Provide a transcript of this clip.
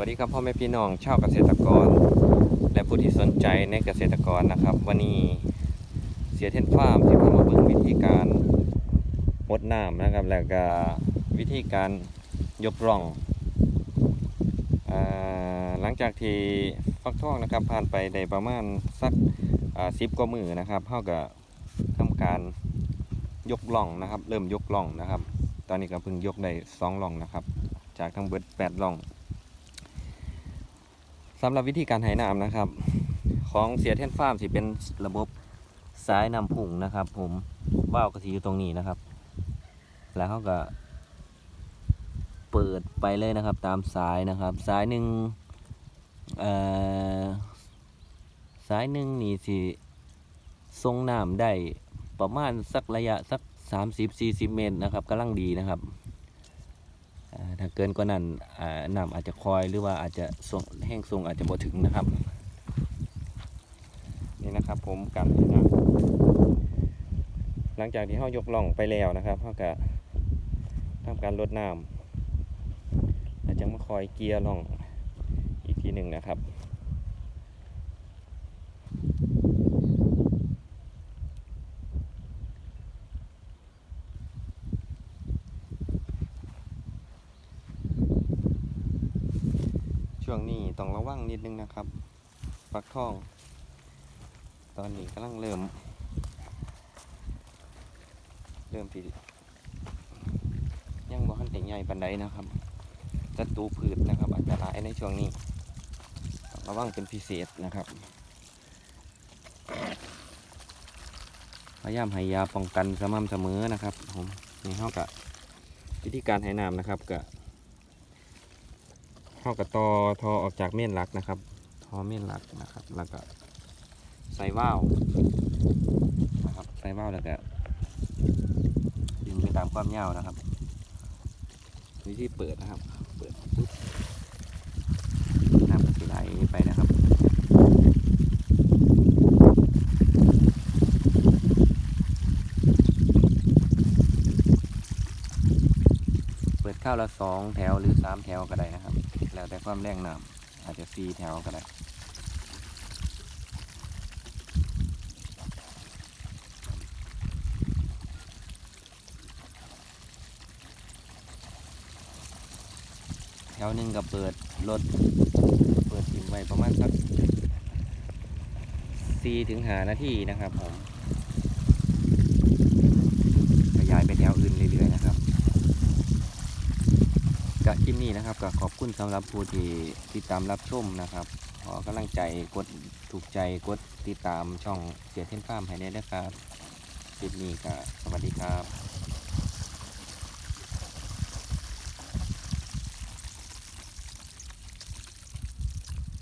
วัสดีครับพ่อแม่พี่น้องชาวเกษตรกร และผู้ที่สนใจในเกษตรกรนะครับ วันนี้เสียเทนฟาร์มที่พามาเบิ่งวิธีการหดน้ำนะครับ แล้วก็วิธีการยกร่องอหลังจากที่ฟักทองนะครับ ผ่านไปได้ประมาณสักสิบกว่ามือนะครับเท่ากับทำการยกล่องนะครับ เริ่มยกล่องนะครับ ตอนนี้ก็เพิ่งยกได้สองล่องนะครับ จากทั้งเบิดแปดล่อง สำหรับวิธีการไหน้ำนะครับ ของเสียเทนฟาร์มสิเป็นระบบสายนำผุ่งนะครับ ผมว่าวกระสีอยู่ตรงนี้นะครับ แล้วเขาก็เปิดไปเลยนะครับ ตามสายนะครับ สายหนึ่งเอ่อสายหนึ่งนี่สิทรงน้ำได้ประมาณสักระยะสัก 30-40 เมตรนะครับกำลังดีนะครับ ถ้าเกินกว่านั้นน้ำอาจจะคอยหรือว่าอาจจะส่งแห้งทรงอาจจะบ่ถึงนะครับ นี่นะครับผมกันนะหลังจากที่เขายกล่องไปแล้วนะครับเขาก็ทำการลดน้ำแล้วจะมาคอยเกียร์ล่องอีกทีหนึ่งนะครับ ช่วงนี้ต้องระวังนิดนึงนะครับฟักทอง ตอนนี้กำลังเริ่ม เริ่มที่ยังบ่ทันแต่ใหญ่ปันใดนะครับศัตรูพืชนะครับอาจจะร้ายในช่วงนี้ต้องระวังเป็นพิเศษนะครับพยายามให้ยาป้องกันสม่ำเสมอนะครับผมนี่เท่ากับวิธีการให้น้ำนะครับกับ เข้ากับตอทอออกจากเม่นหลักนะครับ ทอเม่นหลักนะครับ แล้วก็ใส่ว่าวนะครับใส่ว่าวแล้วก็ดึงไปตามความยาวนะครับวิธีเปิดนะครับ เปิดปุ๊บน้ำก็จะไหลไปนะครับเปิดข้าวละสองแถวหรือสามแถวก็ได้นะครับ แล้วแต่ความแรงน้ำอาจจะสี่แถวก็ได้แถวหนึ่งก็เปิดรถเปิดทิมไว้ประมาณสักสี่ถึงหานาทีนะครับผมขยายไปแถวอื่นเรื่อยๆนะครับ กะค ลิปนี้นะครับก็ขอบคุณสำหรับผู้ที่ติดตามรับชมนะครับขอกำลังใจกดถูกใจกดติดตามช่องเสียเทนฟามให้ได้นะครับคลิปนี้ก็สวัสดีครับ